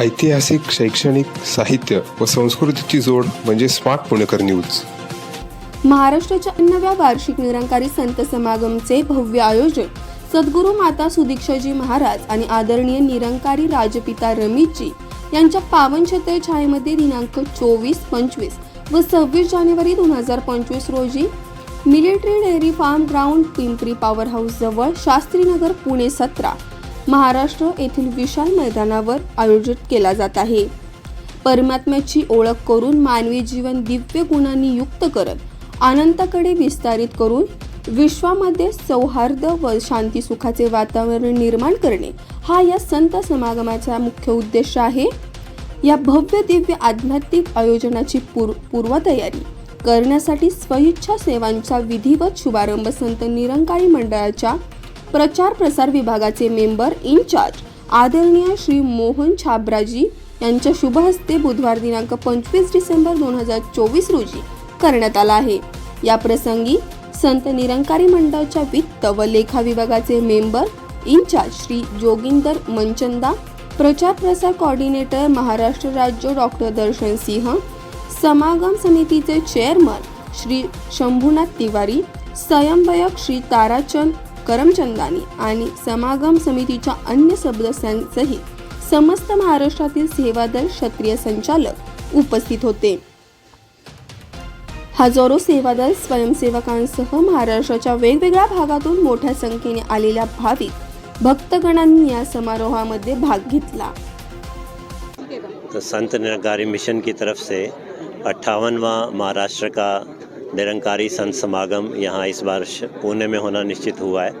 ऐतिहासिक शैक्षणिक साहित्य व संस्कृतीची जोड म्हणजे स्मार्ट पुणेकर न्यूज. महाराष्ट्राच्या नव्या वार्षिक निरंकारी संत समागमचे भव्य आयोजन सद्गुरू माता सुदीक्षाजी महाराज आणि आदरणीय निरंकारी राजपिता रमेशजी यांच्या पावन छत्र छायेमध्ये दिनांक चोवीस पंचवीस व सव्वीस जानेवारी दोन हजार पंचवीस रोजी military dairy farm ground Pimpri power house जवळ शास्त्रीनगर पुणे सतरा महाराष्ट्र येथील विशाल मैदानावर आयोजित केला जात आहे. परमात्म्याची ओळख करून मानवी जीवन दिव्य गुणांनी युक्त करत आनंदाकडे विस्तारित करून विश्वामध्ये सौहार्द व शांती सुखाचे वातावरण निर्माण करणे हा या संत समागमाचा मुख्य उद्देश आहे. या भव्य दिव्य आध्यात्मिक आयोजनाची पूर पूर्वतयारी करण्यासाठी स्वइच्छा सेवांचा विधिवत शुभारंभ संत निरंकारी मंडळाच्या प्रचार प्रसार विभागाचे मेंबर इन्चार्ज आदरणीय श्री मोहन छाबराजी यांच्या शुभ हस्ते बुधवार दिनांक पंचवीस डिसेंबर दोन हजार चोवीस रोजी करण्यात आला आहे. या प्रसंगी संत निरंकारी मंडळाच्या वित्त व लेखा विभागाचे मेंबर इन्चार्ज श्री जोगिंदर मनचंदा प्रचार प्रसार कोऑर्डिनेटर महाराष्ट्र राज्य डॉक्टर दर्शन सिंह समागम समितीचे चेअरमन श्री शंभूनाथ तिवारी स्वयंवयक श्री ताराचंद करमचंदानी आणि समागम समितीच्या अन्य सदस्यांसहित समस्त महाराष्ट्रातील सेवादल क्षत्रिय संचालक उपस्थित होते. हजारो सेवादल स्वयंसेवकांसह महाराष्ट्राच्या वेगवेगळ्या भागातून मोठ्या संख्येने आलेल्या भाविक भक्तगणांनी या समारोहामध्ये भाग घेतला. संत निरंकारी मिशन की तरफ से अट्ठावनवा महाराष्ट्र का निरंकारी संत समागम यहाँ इस बार पुणे में होना निश्चित हुआ है।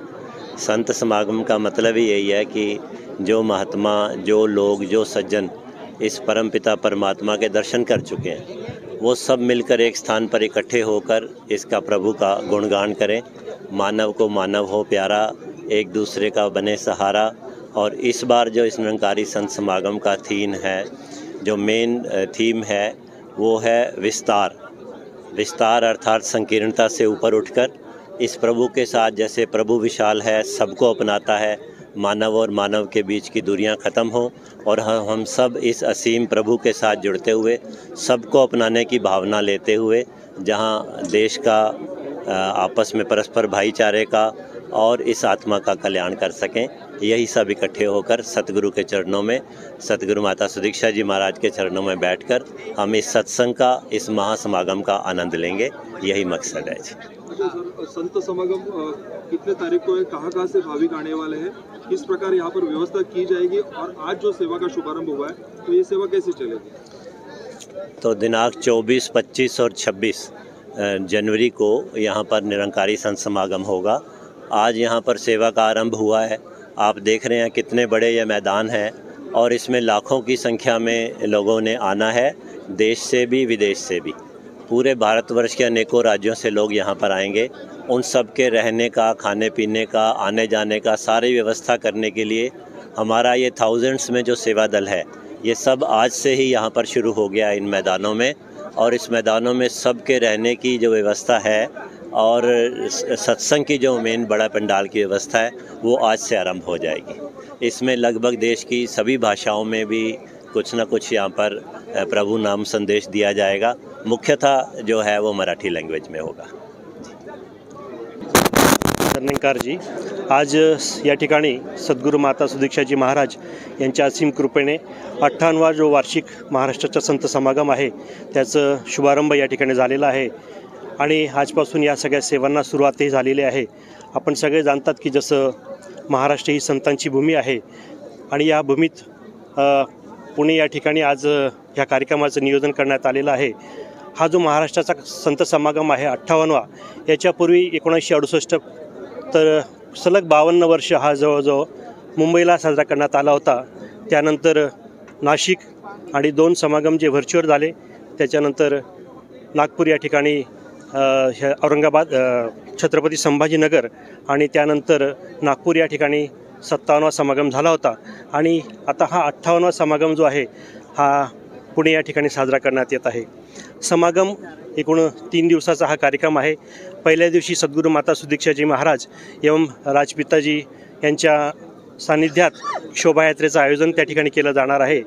संत समागम का मतलब ही यही है कि जो महात्मा, जो लोग, जो सज्जन इस परमपिता परमात्मा के दर्शन कर चुके हैं, वो सब मिलकर एक स्थान पर इकट्ठे होकर इसका प्रभु का गुणगान करें। मानव को मानव हो प्यारा, एक दूसरे का बने सहारा। और इस बार जो इस निरंकारी संत समागम का थीम है, जो मेन थीम है, वो है विस्तार। विस्तार अर्थात संकीर्णता से ऊपर उठकर इस प्रभु के साथ जैसे प्रभु विशाल है, सबको अपनाता है, मानव और मानव के बीच की दूरियाँ ख़त्म हो और हम सब इस असीम प्रभु के साथ जुड़ते हुए, सबको अपनाने की भावना लेते हुए, जहाँ देश का आपस में परस्पर भाईचारे का और इस आत्मा का कल्याण कर सकें। यही सब इकट्ठे होकर सतगुरु के चरणों में सतगुरु माता सुदीक्षा जी महाराज के चरणों में बैठकर हम इस सत्संग का इस महासमागम का आनंद लेंगे। यही मकसद है जी। संत समागम कितने तारीख को है कहाँ कहाँ से भाविक आने वाले हैं किस प्रकार यहाँ पर व्यवस्था की जाएगी और आज जो सेवा का शुभारंभ हुआ है तो ये सेवा कैसे चलेगी? तो दिनांक 24, 25 और 26 जनवरी को यहाँ पर निरंकारी संत समागम होगा। आज यहाँ पर सेवा का आरंभ हुआ है। आप देख रहे हैं कितने बड़े ये मैदान है और इसमें लाखों की संख्या में लोगों ने आना है, देश से भी, विदेश से भी। पूरे भारतवर्ष के अनेकों राज्यों से लोग यहाँ पर आएँगे। उन सब के रहने का, खाने पीने का, आने जाने का, सारी व्यवस्था करने के लिए हमारा ये थाउजेंड्स में जो सेवा दल है, ये सब आज से ही यहाँ पर शुरू हो गया इन मैदानों में। और इस मैदानों में सबके रहने की जो व्यवस्था है और सत्संग की जो मेन बड़ा पंडाल की व्यवस्था है, वो आज से आरंभ हो जाएगी। इसमें लगभग देश की सभी भाषाओं में भी कुछ ना कुछ यहाँ पर प्रभु नाम संदेश दिया जाएगा। मुख्यतः जो है, वो मराठी लैंग्वेज में होगा। जी। आज या ठिकाणी सद्गुरू माता सुदीक्षाजी महाराज यांच्या असीम कृपेने अठ्ठावनवा जो वार्षिक महाराष्ट्राचा संत समागम आहे, त्याचं शुभारंभ या ठिकाणी झालेला आहे. आणि आजपासून या सगळ्या सेवांना सुरुवातही झालेली आहे. आपण सगळे जाणतात की जसं महाराष्ट्र ही संतांची भूमी आहे आणि या भूमीत पुणे या ठिकाणी आज ह्या कार्यक्रमाचं नियोजन करण्यात आलेलं आहे. हा जो महाराष्ट्राचा संत समागम आहे अठ्ठावन्नवा याच्यापूर्वी एकोणीसशे अडुसष्ट तर सलग बावन्न वर्ष हा जवळजवळ मुंबईला साजरा करण्यात आला होता. त्यानंतर नाशिक आणि दोन समागम जे व्हर्च्युअल झाले त्याच्यानंतर नागपूर या ठिकाणी ह्या औरंगाबाद छत्रपती संभाजीनगर आणि त्यानंतर नागपूर या ठिकाणी सत्तावन्नवा समागम झाला होता. आणि आता हा अठ्ठावन्नवा समागम जो आहे हा पुणे या ठिकाणी साजरा करण्यात येत आहे. समागम एकूण तीन दिवसाचा हा कार्यक्रम आहे. पहिल्या दिवशी सद्गुरू माता सुदीक्षाजी महाराज एवं राजपिताजी यांच्या सानिध्यात शोभायात्रेचं आयोजन त्या ठिकाणी केलं जाणार आहे.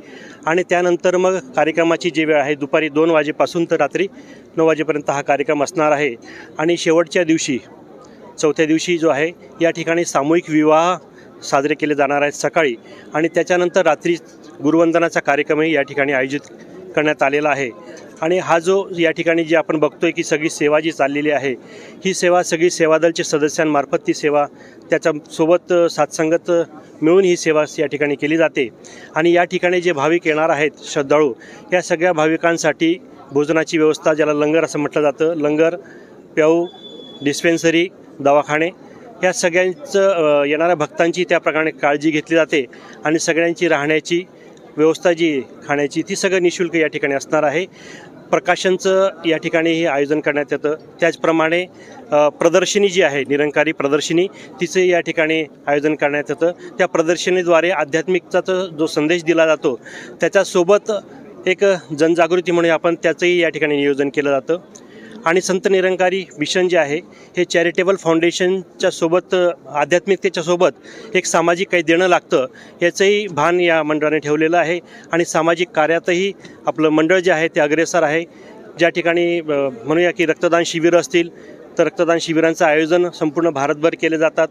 आणि त्यानंतर मग कार्यक्रमाची जी वेळ आहे दुपारी दोन वाजेपासून तर रात्री नऊ वाजेपर्यंत हा कार्यक्रम असणार आहे. आणि शेवटच्या दिवशी चौथ्या दिवशी जो आहे या ठिकाणी सामूहिक विवाह साजरे केले जाणार आहेत सकाळी. आणि त्याच्यानंतर रात्री गुरुवंदनाचा कार्यक्रमही या ठिकाणी आयोजित करण्यात आलेला आहे. आणि हा जो या ठिकाणी जी आपण बघतोय की सगळी सेवा जी चाललेली आहे ही सेवा सगळी सेवादलच्या सदस्यांमार्फत ती सेवा त्याच्यासोबत सोबत साथसंगत मिळून ही सेवा या ठिकाणी केली जाते. आणि या ठिकाणी जे भाविक येणार आहेत श्रद्धाळू या सगळ्या भाविकांसाठी भोजनाची व्यवस्था ज्याला लंगर असं म्हटलं जातं लंगर प्याऊ डिस्पेन्सरी दवाखाने या सगळ्यांचं येणाऱ्या भक्तांची त्याप्रकारे काळजी घेतली जाते आणि सगळ्यांची राहण्याची व्यवस्था जी खाण्याची ती सगळं निशुल्क या ठिकाणी असणार आहे. प्रकाशनचं या ठिकाणी हे आयोजन करण्यात येतं. त्याचप्रमाणे प्रदर्शनी जी आहे निरंकारी प्रदर्शनी तिचं या ठिकाणी आयोजन करण्यात येतं. त्या प्रदर्शनीद्वारे आध्यात्मिकताचा जो संदेश दिला जातो त्याच्यासोबत एक जनजागृती म्हणून आपण त्याचंही या ठिकाणी नियोजन केलं जातं. आणि संत निरंकारी मिशन जे आहे हे चॅरिटेबल फाउंडेशनच्या सोबत आध्यात्मिकतेच्या सोबत एक सामाजिक काही देणं लागतं याचंही भान या मंडळाने ठेवलेलं आहे. आणि सामाजिक कार्यातही आपलं मंडळ जे आहे ते अग्रेसर आहे. ज्या ठिकाणी म्हणूया की रक्तदान शिबिरं असतील तर रक्तदान शिबिरांचं आयोजन संपूर्ण भारतभर केले जातात.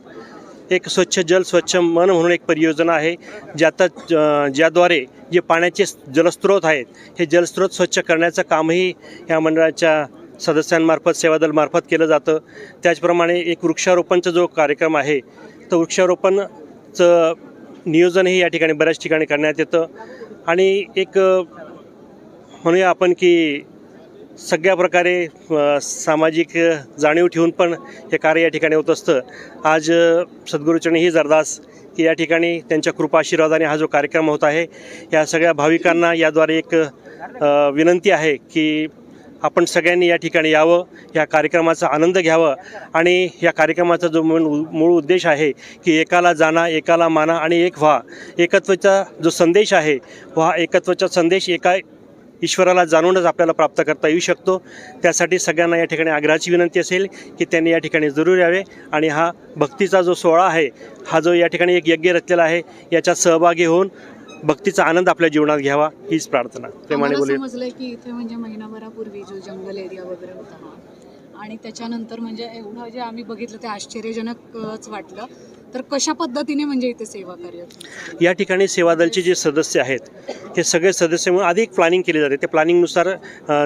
एक स्वच्छ जल स्वच्छ मन म्हणून एक परियोजना आहे ज्यात ज्याद्वारे जे पाण्याचे जलस्रोत आहेत हे जलस्रोत स्वच्छ करण्याचं कामही या मंडळाच्या सदस्यांमार्फत सेवादलमार्फत केलं जातं. त्याचप्रमाणे एक वृक्षारोपणचा जो कार्यक्रम आहे तर वृक्षारोपणचं नियोजनही या ठिकाणी बऱ्याच ठिकाणी करण्यात येतं. आणि एक म्हणूया आपण की सगळ्या प्रकारे सामाजिक जाणीव ठेवून पण हे कार्य या ठिकाणी होत असतं. आज अ, सद्गुरूचरणी ही जरदास की या ठिकाणी त्यांच्या कृपा आशीर्वादाने हा जो कार्यक्रम होत आहे या सगळ्या भाविकांना याद्वारे एक विनंती आहे की आपण सगळ्यांनी या ठिकाणी यावं या कार्यक्रमाचा आनंद घ्यावा आणि या कार्यक्रमाचा जो मूळ मूळ उद्देश आहे की एकाला जाणा एकाला माना आणि एक व्हा. एकत्वाचा जो संदेश आहे हा एकत्वाचा संदेश एका ईश्वराला जाणूनच आपल्याला प्राप्त करता येऊ शकतो. त्यासाठी सगळ्यांना या ठिकाणी आग्रहाची विनंती असेल की त्यांनी या ठिकाणी जरूर यावे आणि हा भक्तीचा जो सोहळा आहे हा जो या ठिकाणी एक यज्ञ रचलेला आहे याच्यात सहभागी होऊन भक्तीचा आनंद आपल्या जीवनात घ्यावा हीच प्रार्थना. प्रेमाने समजलंय की इथे म्हणजे महिनाभरापूर्वी जो जंगल एरिया वगैरे होता आणि त्याच्यानंतर म्हणजे एवढं जे आम्ही बघितलं ते आश्चर्यजनकच वाटलं. तर कशा पद्धतीने म्हणजे इथे सेवा कार्य या ठिकाणी सेवादलचे जे सदस्य आहेत ते सगळे सदस्य म्हणून आधी एक प्लॅनिंग केली जाते. त्या प्लॅनिंगनुसार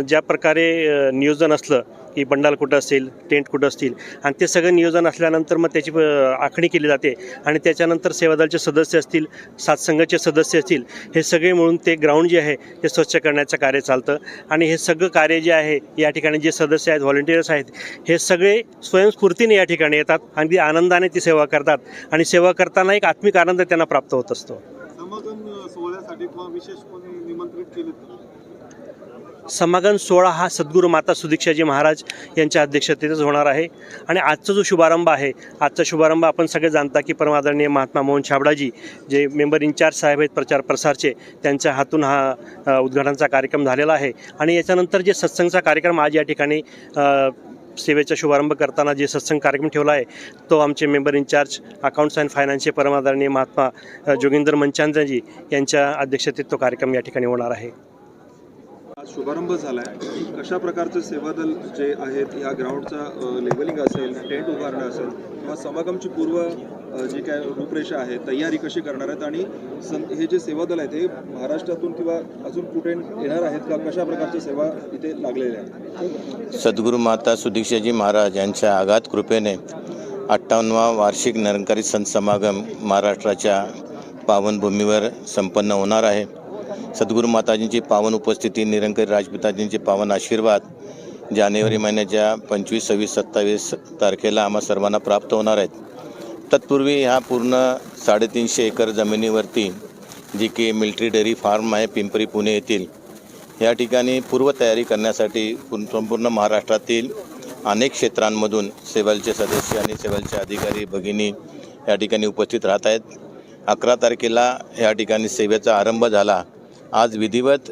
ज्या प्रकारे नियोजन असलं की बंडाल कुठं असेल टेंट कुठं असतील आणि ते सगळं नियोजन असल्यानंतर मग त्याची आखणी केली जाते. आणि त्याच्यानंतर सेवादलचे सदस्य असतील सातसंघाचे सदस्य असतील हे सगळे मिळून ते ग्राउंड जे आहे ते स्वच्छ करण्याचं कार्य चालतं. आणि हे सगळं कार्य जे आहे या ठिकाणी जे सदस्य आहेत व्हॉलेंटियर्स आहेत हे सगळे स्वयंस्फूर्तीने या ठिकाणी येतात. अगदी आनंदाने ती सेवा करतात. आणि सेवा करताना एक आत्मिक आनंद त्यांना प्राप्त होत असतो. समागम सोहळ्यासाठी किंवा विशेष कोणी निमंत्रित केले समागम सोहळा हा सद्गुरू माता सुदीक्षाजी महाराज यांच्या अध्यक्षतेतच होणार आहे. आणि आजचा जो शुभारंभ आहे आजचा शुभारंभ आपण सगळे जाणता की परमादरणीय महात्मा मोहन छाबडाजी जे मेंबर इन्चार्ज साहेब आहेत प्रचार प्रसारचे त्यांच्या हातून हा उद्घाटनचा उद्घाटनाचा कार्यक्रम झालेला आहे. आणि याच्यानंतर जे सत्संगचा कार्यक्रम आज या ठिकाणी सेवेचा शुभारंभ करताना जे सत्संग कार्यक्रम ठेवला आहे तो आमचे मेंबर इन्चार्ज अकाउंट्स अँड फायनान्सचे परमादरणीय महात्मा जोगिंदर मनचांद्रजी यांच्या अध्यक्षतेत तो कार्यक्रम या ठिकाणी होणार आहे. शुभारंभ झाला आहे कशा प्रकारचं सेवादल जे आहेत या ग्राउंडचा लेवलिंग असेल टेंट उभारणं असेल किंवा समागमची पूर्व जी काय रूपरेषा आहे तयारी कशी करणार आहेत आणि सं- हे जे सेवादल आहेत ते महाराष्ट्रातून किंवा अजून कुठे येणार आहेत का? कशा प्रकारच्या सेवा इथे लागलेल्या आहेत? सद्गुरू माता सुदीक्षाजी महाराज यांच्या आघात कृपेने अठ्ठावन्नवा वार्षिक निरंकारी संत समागम महाराष्ट्राच्या पावनभूमीवर संपन्न होणार आहे. सद्गुरू माताजींची पावन उपस्थिती निरंकारी राजपिताजींचे पावन आशीर्वाद जानेवारी महिन्याच्या पंचवीस सव्वीस सत्तावीस तारखेला आम्हा सर्वांना प्राप्त होणार आहेत. तत्पूर्वी ह्या पूर्ण साडेतीनशे एकर जमिनीवरती जी की मिल्ट्री डेअरी फार्म आहे पिंपरी पुणे येथील या ठिकाणी पूर्वतयारी करण्यासाठी संपूर्ण महाराष्ट्रातील अनेक क्षेत्रांमधून सेवलचे सदस्य आणि सेवलचे अधिकारी भगिनी या ठिकाणी उपस्थित राहत आहेत. अकरा तारखेला या ठिकाणी सेवेचा आरंभ झाला. आज विधिवत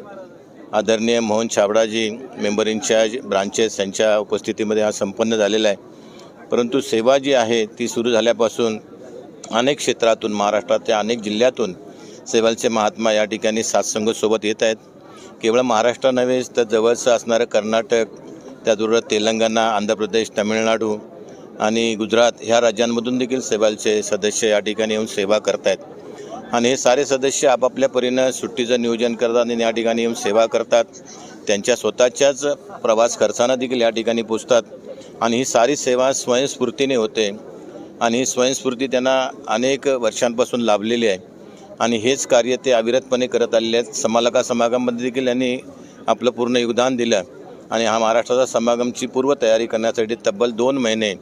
आदरणीय मोहन छाबडाजी मेंबर इन्चार्ज ब्रांचेस यांच्या उपस्थितीमध्ये हा संपन्न झालेला आहे. परंतु सेवा जी आहे ती सुरू झाल्यापासून अनेक क्षेत्रातून महाराष्ट्राच्या अनेक जिल्ह्यातून सेवालचे महात्मा या ठिकाणी सातसंगसोबत येत आहेत. केवळ महाराष्ट्र नव्हे तर जवळचं असणारं कर्नाटक त्याचबरोबर तेलंगणा आंध्र प्रदेश तामिळनाडू आणि गुजरात ह्या राज्यांमधून देखील सेवालचे सदस्य या ठिकाणी येऊन सेवा करत आहेत आणि हे सारे सदस्य आपापल्या परीनं सुट्टीचं नियोजन करतात आणि या ठिकाणी येऊन सेवा करतात. त्यांच्या स्वतःच्याच प्रवास खर्चानं देखील या ठिकाणी पोचतात. आणि ही सारी सेवा स्वयंस्फूर्तीने होते. आणि ही स्वयंस्फूर्ती त्यांना अनेक वर्षांपासून लाभलेली आहे. आणि हेच कार्य ते अविरतपणे करत आलेले आहेत. समालका समागममध्ये देखील यांनी आपलं पूर्ण योगदान दिलं. आणि हा महाराष्ट्राचा समागमची पूर्वतयारी करण्यासाठी तब्बल दोन महिने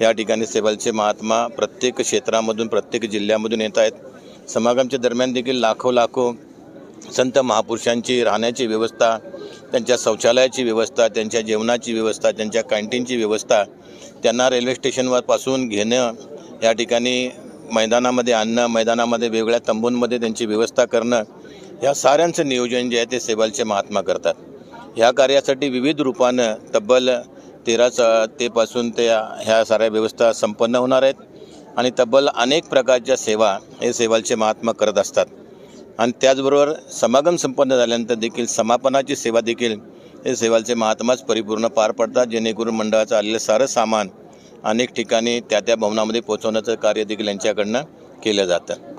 या ठिकाणी सेवलचे महात्मा प्रत्येक क्षेत्रामधून प्रत्येक जिल्ह्यामधून येत आहेत. समागमच्या दरम्यान देखील लाखो लाखो संत महापुरुषांची राहण्याची व्यवस्था त्यांच्या शौचालयाची व्यवस्था त्यांच्या जेवणाची व्यवस्था त्यांच्या कॅन्टीनची व्यवस्था त्यांना रेल्वे स्टेशनवर पासून घेणं या ठिकाणी मैदानामध्ये आणणं मैदानामध्ये वेगळ्या तंबूंमध्ये त्यांची व्यवस्था करणं ह्या साऱ्यांचं नियोजन जे आहे ते सेवालचे महात्मा करतात. ह्या कार्यासाठी विविध रूपानं तब्बल तेरा च तेपासून ते ह्या साऱ्या व्यवस्था संपन्न होणार आहेत. आणि तब्बल अनेक प्रकारच्या सेवा हे सेवालचे महात्मा करत असतात. आणि त्याचबरोबर समागम संपन्न झाल्यानंतर देखील समापनाची सेवा देखील हे सेवालचे महात्माच परिपूर्ण पार पडतात. जेणेकरून मंडळाचं आलेलं सारं सामान अनेक ठिकाणी त्या त्या भवनामध्ये पोहोचवण्याचं कार्य देखील यांच्याकडनं केलं जातं.